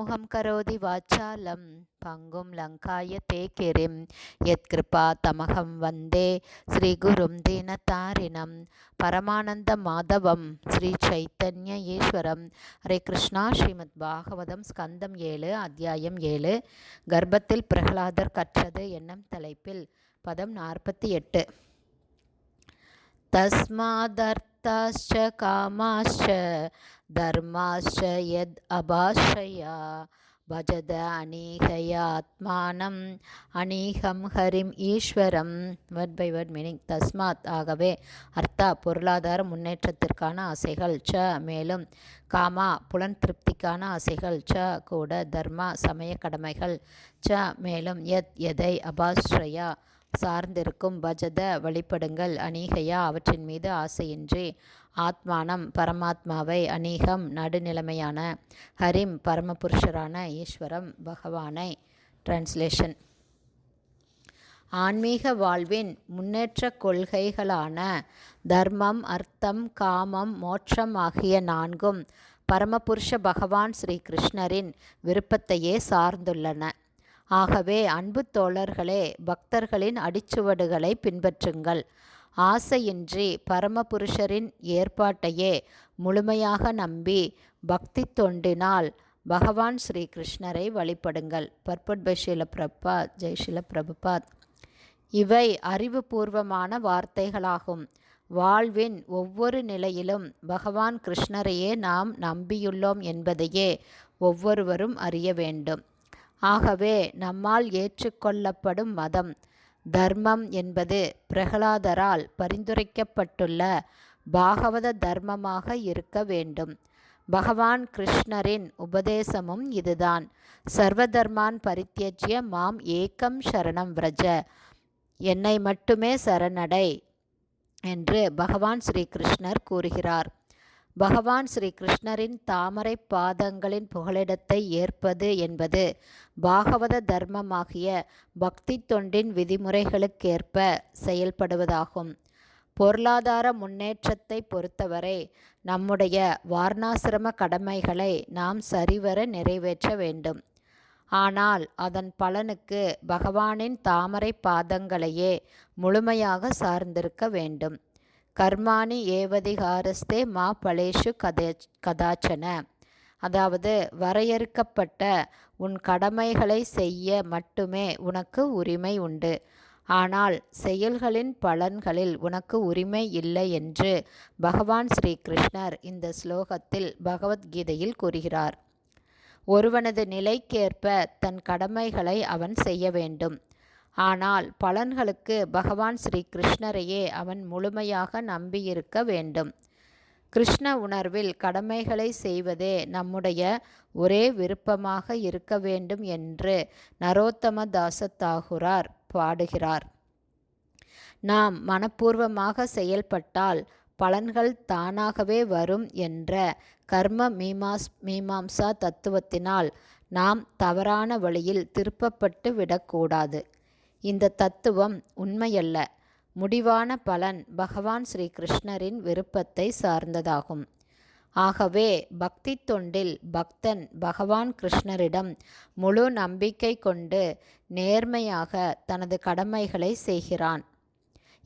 முகம் கரோதி வாச்சாலம் பங்கும் லங்காய தே கிரிம் யத்கிருபா தமகம் வந்தே ஸ்ரீகுரும் தீனதாரிணம் பரமானந்த மாதவம் ஸ்ரீ சைத்தன்ய ஈஸ்வரம். ஹரே கிருஷ்ணா ஸ்ரீமத் பாகவதம் ஸ்கந்தம் ஏழு அத்தியாயம் ஏழு. கர்ப்பத்தில் பிரகலாதர் கற்றது என்னும் தலைப்பில் பதம் நாற்பத்தி எட்டு. तस्मादर्थाश्च कामाश्च धर्माश्च यद् अभाषया भजद அநீகயாத்மானம் அநீகம் ஹரிம் ஈஸ்வரம் வேர்ட் பை வேர்ட் மீனிங் தஸ்மாத் ஆகவே அர்த்தா பொருளாதார முன்னேற்றத்திற்கான ஆசைகள் ச மேலும் காமா புலன் திருப்திக்கான ஆசைகள் ச கூட தர்மா சமய கடமைகள் ச மேலும் எத் எதை அபாஸ்ரயா சார்ந்திருக்கும் பஜத வழிபடுங்கள் அநீகையா அவற்றின் மீது ஆசையின்றி. ஆத்மானம் பரமாத்மாவை அநீகம் நடுநிலைமையான. ஹரிம் பரமபுருஷரான ஈஸ்வரம் பகவானை. டிரான்ஸ்லேஷன் ஆன்மீக வாழ்வின் முன்னேற்ற கொள்கைகளான தர்மம் அர்த்தம் காமம் மோட்சம் ஆகிய நான்கும் பரமபுருஷ பகவான் ஸ்ரீ கிருஷ்ணரின் விருப்பத்தையே சார்ந்துள்ளன. ஆகவே அன்பு தோழர்களே பக்தர்களின் அடிச்சுவடுகளை பின்பற்றுங்கள். ஆசையின்றி பரமபுருஷரின் ஏற்பாட்டையே முழுமையாக நம்பி பக்தி தொண்டினால் பகவான் ஸ்ரீ கிருஷ்ணரை வழிபடுங்கள். பர்பட் பை ஷீல பிரபாத் பிரபுபாத். இவை அறிவுபூர்வமான வார்த்தைகளாகும். வாழ்வின் ஒவ்வொரு நிலையிலும் பகவான் கிருஷ்ணரையே நாம் நம்பியுள்ளோம் என்பதையே ஒவ்வொருவரும் அறிய வேண்டும். ஆகவே நம்மால் ஏற்றுக்கொள்ளப்படும் மதம் தர்மம் என்பது பிரகலாதரால் பரிந்துரைக்கப்பட்டுள்ள பாகவத தர்மமாக இருக்க வேண்டும். பகவான் கிருஷ்ணரின் உபதேசமும் இதுதான். சர்வதர்மான் பரித்தியஜிய மாம் ஏக்கம் சரணம் விரஜ. என்னை மட்டுமே சரணடை என்று பகவான் ஸ்ரீ கிருஷ்ணர் கூறுகிறார். பகவான் ஸ்ரீ கிருஷ்ணரின் தாமரை பாதங்களின் புகலிடத்தை ஏற்பது என்பது பாகவத தர்மமாகிய பக்தி தொண்டின் விதிமுறைகளுக்கேற்ப செயல்படுவதாகும். பொருளாதார முன்னேற்றத்தை பொறுத்தவரை நம்முடைய வார்ணாசிரம கடமைகளை நாம் சரிவர நிறைவேற்ற வேண்டும். ஆனால் அதன் பலனுக்கு பகவானின் தாமரை பாதங்களையே முழுமையாக சார்ந்திருக்க வேண்டும். கர்மாணி ஏவதிகாரஸ்தே மா பலேஷு கதே கதாச்சன. அதாவது வரையறுக்கப்பட்ட உன் கடமைகளை செய்ய மட்டுமே உனக்கு உரிமை உண்டு. ஆனால் செயல்களின் பலன்களில் உனக்கு உரிமை இல்லை என்று பகவான் ஸ்ரீ கிருஷ்ணர் இந்த ஸ்லோகத்தில் பகவத்கீதையில் கூறுகிறார். ஒருவனது நிலைக்கேற்ப தன் கடமைகளை அவன் செய்ய வேண்டும். ஆனால் பலன்களுக்கு பகவான் ஸ்ரீ கிருஷ்ணரையே அவன் முழுமையாக நம்பியிருக்க வேண்டும். கிருஷ்ண உணர்வில் கடமைகளை செய்வதே நம்முடைய ஒரே விருப்பமாக இருக்க வேண்டும் என்று நரோத்தம தாச தாகுரார் பாடுகிறார். நாம் மனப்பூர்வமாக செயல்பட்டால் பலன்கள் தானாகவே வரும் என்ற கர்ம மீமாஸ் மீமாம்சா தத்துவத்தினால் நாம் தவறான வழியில் திருப்பப்பட்டு விடக்கூடாது. இந்த தத்துவம் உண்மையல்ல. முடிவான பலன் பகவான் ஸ்ரீ கிருஷ்ணரின் விருப்பத்தை சார்ந்ததாகும். ஆகவே பக்தி தொண்டில் பக்தன் பகவான் கிருஷ்ணரிடம் முழு நம்பிக்கை கொண்டு நேர்மையாக தனது கடமைகளை செய்கிறான்.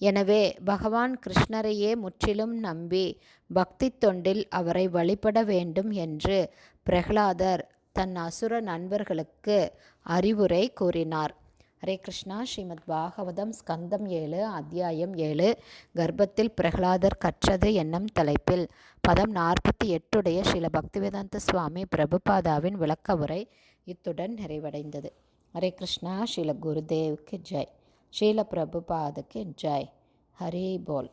எனவே பகவான் கிருஷ்ணரையே முற்றிலும் நம்பி பக்தி தொண்டில் அவரை வழிபட வேண்டும் என்று பிரகலாதர் தன் அசுர நண்பர்களுக்கு அறிவுரை கூறினார். ஹரே கிருஷ்ணா ஸ்ரீமத் பாகவதம் ஸ்கந்தம் ஏழு அத்தியாயம் ஏழு கர்ப்பத்தில் பிரகலாதர் கற்றது என்னும் தலைப்பில். பதம் நாற்பத்தி எட்டுடைய ஸ்ரீல பக்திவேதாந்த சுவாமி பிரபுபாதாவின் விளக்க உரை இத்துடன் நிறைவடைந்தது. ஹரே கிருஷ்ணா ஸ்ரீல குருதேவுக்கு ஜெய். ஸ்ரீல பிரபுபாதுக்கு ஜெய். ஹரே போல்.